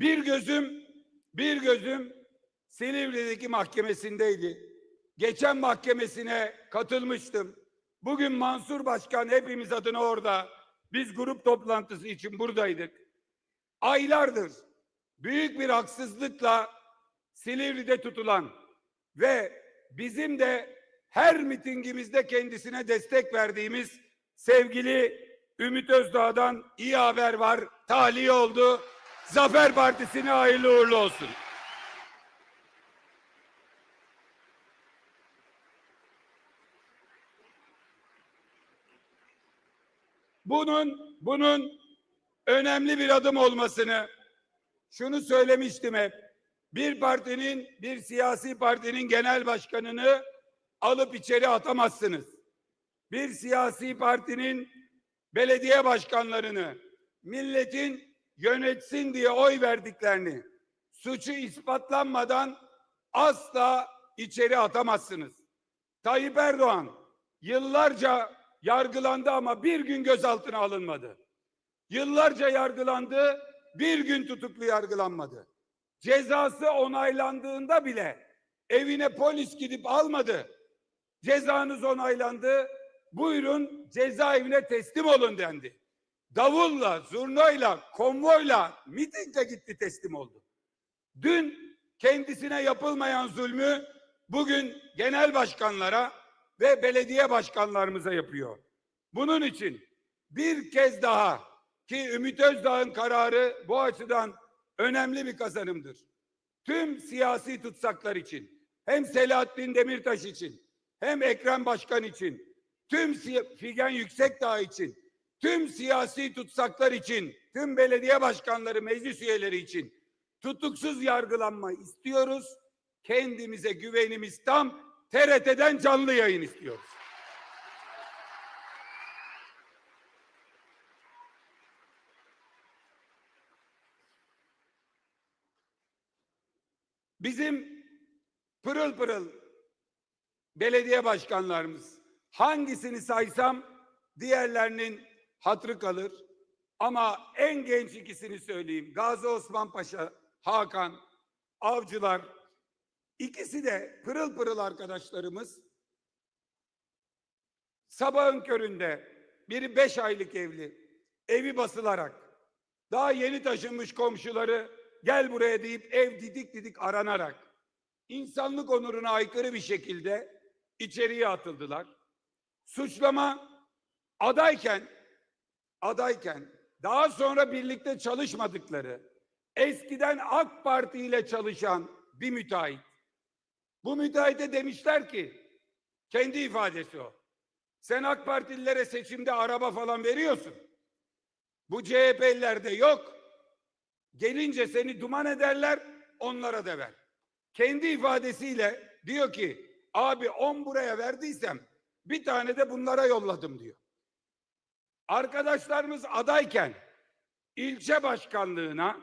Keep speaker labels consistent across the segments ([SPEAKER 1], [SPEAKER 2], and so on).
[SPEAKER 1] Bir gözüm, bir gözüm Silivri'deki mahkemesindeydi. Geçen mahkemesine katılmıştım. Bugün Mansur Başkan hepimiz adına orada. Biz grup toplantısı için buradaydık. Aylardır büyük bir haksızlıkla Silivri'de tutulan ve bizim de her mitingimizde kendisine destek verdiğimiz sevgili Ümit Özdağ'dan iyi haber var. Tahliye oldu. Zafer Partisi'ne hayırlı uğurlu olsun. Bunun bunun önemli bir adım olmasını şunu söylemiştim hep. Bir partinin, bir siyasi partinin genel başkanını alıp içeri atamazsınız. Bir siyasi partinin belediye başkanlarını milletin yönetsin diye oy verdiklerini suçu ispatlanmadan asla içeri atamazsınız. Tayyip Erdoğan yıllarca yargılandı ama bir gün gözaltına alınmadı. Yıllarca yargılandı, bir gün tutuklu yargılanmadı. Cezası onaylandığında bile evine polis gidip almadı. Cezanız onaylandı, buyurun cezaevine teslim olun dendi. Davulla, zurnayla, konvoyla, mitingle gitti teslim oldu. Dün kendisine yapılmayan zulmü bugün genel başkanlara ve belediye başkanlarımıza yapıyor. Bunun için bir kez daha ki Ümit Özdağ'ın kararı bu açıdan önemli bir kazanımdır. Tüm siyasi tutsaklar için hem Selahattin Demirtaş için hem Ekrem Başkan için tüm Figen Yüksekdağ için tüm siyasi tutsaklar için tüm belediye başkanları meclis üyeleri için tutuksuz yargılanma istiyoruz. Kendimize güvenimiz tam. TRT'den canlı yayın istiyoruz. Bizim pırıl pırıl belediye başkanlarımız hangisini saysam diğerlerinin hatrı kalır. Ama en genç ikisini söyleyeyim. Gazi Osman Paşa, Hakan, Avcılar ikisi de pırıl pırıl arkadaşlarımız. Sabahın köründe biri beş aylık evli, evi basılarak daha yeni taşınmış komşuları gel buraya deyip ev didik didik aranarak insanlık onuruna aykırı bir şekilde içeriye atıldılar. Suçlama adayken adayken daha sonra birlikte çalışmadıkları eskiden AK Parti ile çalışan bir müteahhit. Bu müteahhite demişler ki kendi ifadesi o. Sen AK Partililere seçimde araba falan veriyorsun. Bu CHP'lilerde yok. Gelince seni duman ederler, onlara da ver. Kendi ifadesiyle diyor ki, abi 10 buraya verdiysem bir tane de bunlara yolladım diyor. Arkadaşlarımız adayken ilçe başkanlığına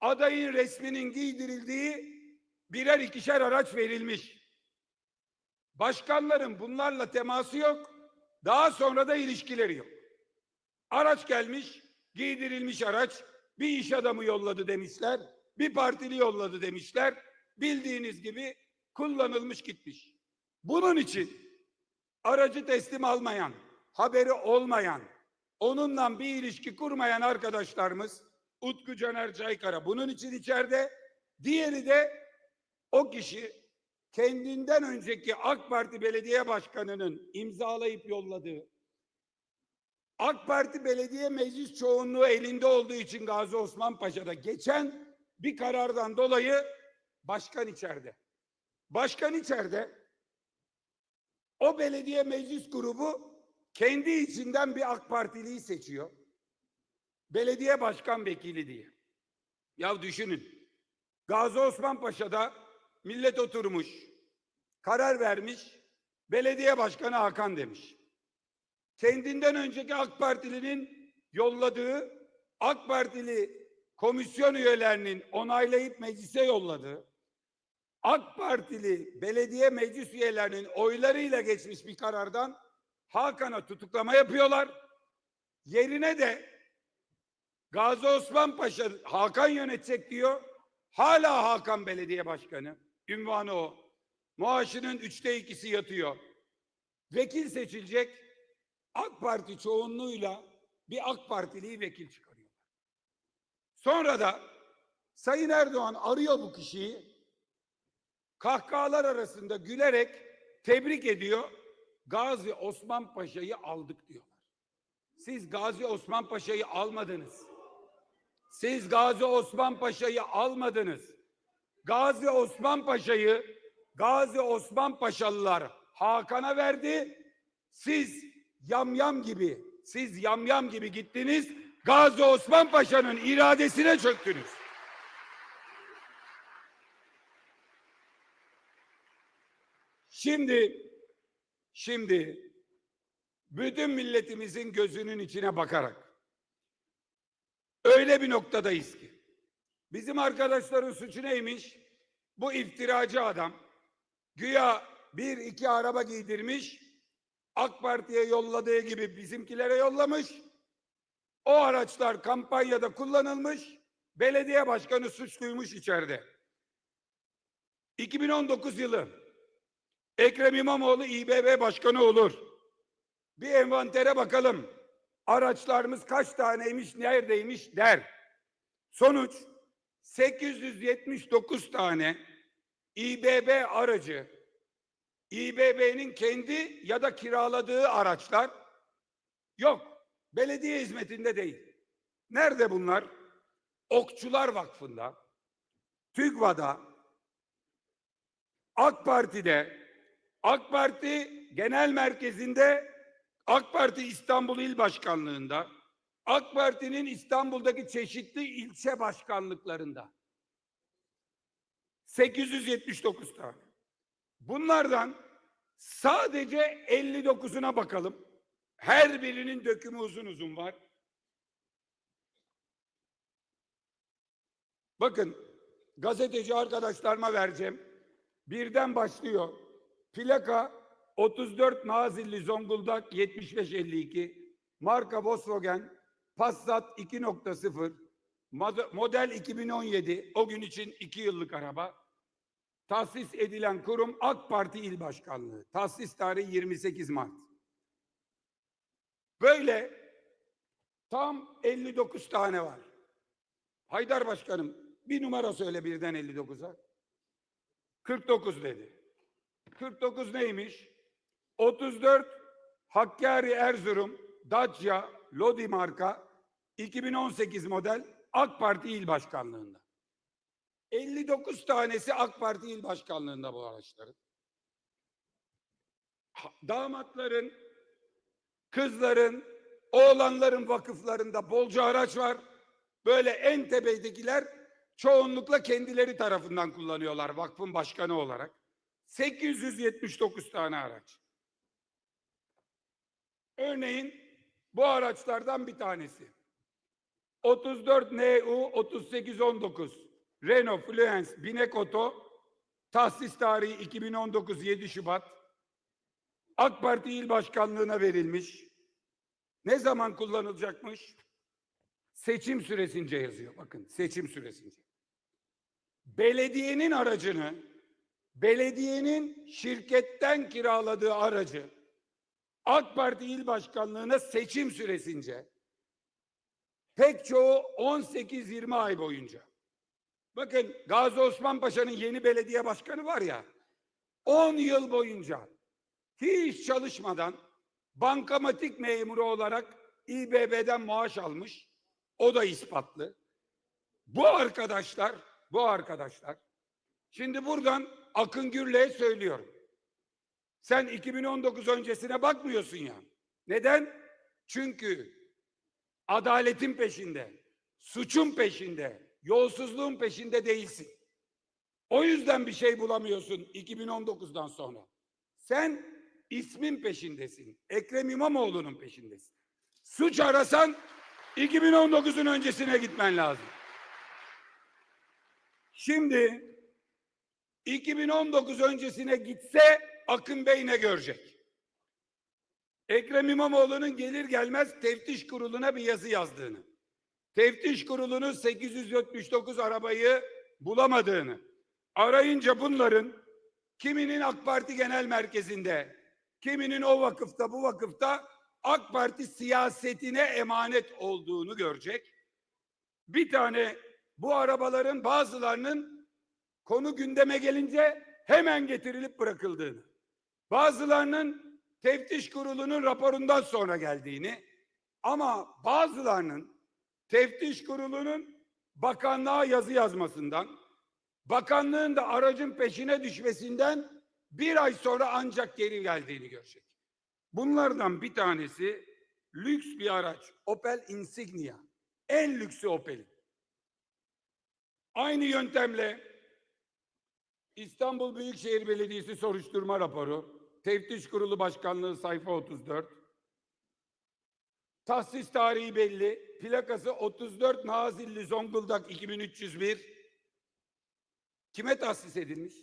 [SPEAKER 1] adayın resminin giydirildiği birer ikişer araç verilmiş. Başkanların bunlarla teması yok. Daha sonra da ilişkileri yok. Araç gelmiş, giydirilmiş araç, bir iş adamı yolladı demişler, bir partili yolladı demişler. Bildiğiniz gibi kullanılmış gitmiş. Bunun için aracı teslim almayan, haberi olmayan, onunla bir ilişki kurmayan arkadaşlarımız Utku Caner Caykara bunun için içeride. Diğeri de o kişi kendinden önceki AK Parti belediye başkanının imzalayıp yolladığı AK Parti belediye meclis çoğunluğu elinde olduğu için Gazi Osman Paşa'da geçen bir karardan dolayı başkan içeride. Başkan içeride o belediye meclis grubu kendi içinden bir AK Partiliyi seçiyor. Belediye başkan vekili diye. Ya düşünün. Gazi Osman Paşa'da millet oturmuş, karar vermiş, belediye başkanı Hakan demiş. Kendinden önceki AK Partilinin yolladığı, AK Partili komisyon üyelerinin onaylayıp meclise yolladığı, AK Partili belediye meclis üyelerinin oylarıyla geçmiş bir karardan Hakan'a tutuklama yapıyorlar. Yerine de Gazi Osman Paşa Hakan yönetecek diyor. Hala Hakan Belediye Başkanı. Ünvanı o. Maaşının üçte ikisi yatıyor. Vekil seçilecek. AK Parti çoğunluğuyla bir AK Partiliyi vekil çıkarıyor. Sonra da Sayın Erdoğan arıyor bu kişiyi. Kahkahalar arasında gülerek tebrik ediyor. Gazi Osman Paşa'yı aldık diyorlar. Siz Gazi Osman Paşa'yı almadınız. Siz Gazi Osman Paşa'yı almadınız. Gazi Osman Paşa'yı Gazi Osman Paşalılar Hakan'a verdi. Siz yamyam gibi, siz yamyam gibi gittiniz. Gazi Osman Paşa'nın iradesine çöktünüz. Şimdi, şimdi bütün milletimizin gözünün içine bakarak öyle bir noktadayız ki bizim arkadaşların suçu neymiş? Bu iftiracı adam güya bir iki araba giydirmiş AK Parti'ye yolladığı gibi bizimkilere yollamış. O araçlar kampanyada kullanılmış. Belediye başkanı suçluymuş içeride. 2019 yılı Ekrem İmamoğlu İBB başkanı olur. Bir envantere bakalım. Araçlarımız kaç taneymiş, neredeymiş der. Sonuç 879 tane İBB aracı, İBB'nin kendi ya da kiraladığı araçlar yok. Belediye hizmetinde değil. Nerede bunlar? Okçular Vakfı'nda, TÜGVA'da, AK Parti'de, AK Parti Genel Merkezi'nde, AK Parti İstanbul İl Başkanlığı'nda, AK Parti'nin İstanbul'daki çeşitli ilçe başkanlıklarında 879 tane. Bunlardan sadece 59'una bakalım. Her birinin dökümü uzun uzun var. Bakın gazeteci arkadaşlarıma vereceğim. Birden başlıyor. Plaka 34 Nazilli Zonguldak 7552 marka Volkswagen Passat 2.0 mod- model 2017 o gün için 2 yıllık araba. Tahsis edilen kurum AK Parti İl Başkanlığı. Tahsis tarihi 28 Mart. Böyle tam 59 tane var. Haydar Başkanım bir numara söyle birden 59'a 49 dedi 49 neymiş? 34 Hakkari Erzurum Dacia Lodi marka 2018 model AK Parti İl Başkanlığında. 59 tanesi AK Parti İl Başkanlığında bu araçların. Damatların, kızların, oğlanların vakıflarında bolca araç var. Böyle en tepedekiler çoğunlukla kendileri tarafından kullanıyorlar vakfın başkanı olarak. 879 tane araç. Örneğin bu araçlardan bir tanesi. 34 NU 3819 Renault Fluence Binek Oto tahsis tarihi 2019 7 Şubat AK Parti İl Başkanlığı'na verilmiş. Ne zaman kullanılacakmış? Seçim süresince yazıyor. Bakın seçim süresince. Belediyenin aracını belediyenin şirketten kiraladığı aracı AK Parti İl Başkanlığı'na seçim süresince pek çoğu 18-20 ay boyunca. Bakın Gazi Osman Paşa'nın yeni belediye başkanı var ya 10 yıl boyunca hiç çalışmadan bankamatik memuru olarak İBB'den maaş almış. O da ispatlı. Bu arkadaşlar, bu arkadaşlar Şimdi buradan Akın Gürlü'ye söylüyorum. Sen 2019 öncesine bakmıyorsun ya. Neden? Çünkü adaletin peşinde, suçun peşinde, yolsuzluğun peşinde değilsin. O yüzden bir şey bulamıyorsun 2019'dan sonra. Sen ismin peşindesin. Ekrem İmamoğlu'nun peşindesin. Suç arasan 2019'un öncesine gitmen lazım. Şimdi 2019 öncesine gitse Akın Bey ne görecek? Ekrem İmamoğlu'nun gelir gelmez teftiş kuruluna bir yazı yazdığını. teftiş kurulunun 879 arabayı bulamadığını, arayınca bunların kiminin AK Parti Genel Merkezi'nde, kiminin o vakıfta bu vakıfta AK Parti siyasetine emanet olduğunu görecek. Bir tane bu arabaların bazılarının konu gündeme gelince hemen getirilip bırakıldığını, bazılarının teftiş kurulunun raporundan sonra geldiğini ama bazılarının teftiş kurulunun bakanlığa yazı yazmasından, bakanlığın da aracın peşine düşmesinden bir ay sonra ancak geri geldiğini görecek. Bunlardan bir tanesi lüks bir araç. Opel Insignia. En lüksü Opel'in. Aynı yöntemle İstanbul Büyükşehir Belediyesi soruşturma raporu, Teftiş Kurulu Başkanlığı sayfa 34. Tahsis tarihi belli. Plakası 34 Nazilli Zonguldak 2301. Kime tahsis edilmiş?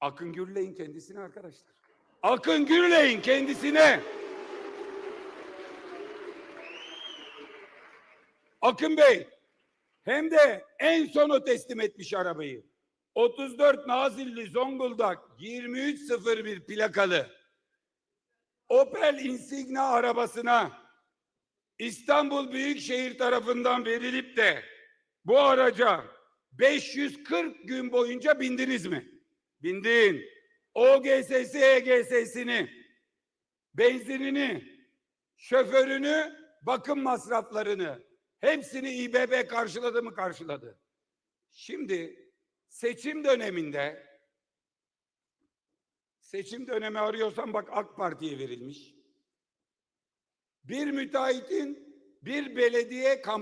[SPEAKER 1] Akın Gürley'in kendisine arkadaşlar. Akın Gürley'in kendisine. Akın Bey hem de en son o teslim etmiş arabayı. 34 Nazilli Zonguldak 2301 plakalı Opel Insigna arabasına İstanbul Büyükşehir tarafından verilip de bu araca 540 gün boyunca bindiniz mi? Bindin. OGSS, EGS'sini, benzinini, şoförünü, bakım masraflarını hepsini İBB karşıladı mı karşıladı. Şimdi seçim döneminde seçim dönemi arıyorsan bak AK Parti'ye verilmiş. Bir müteahhitin bir belediye kampanya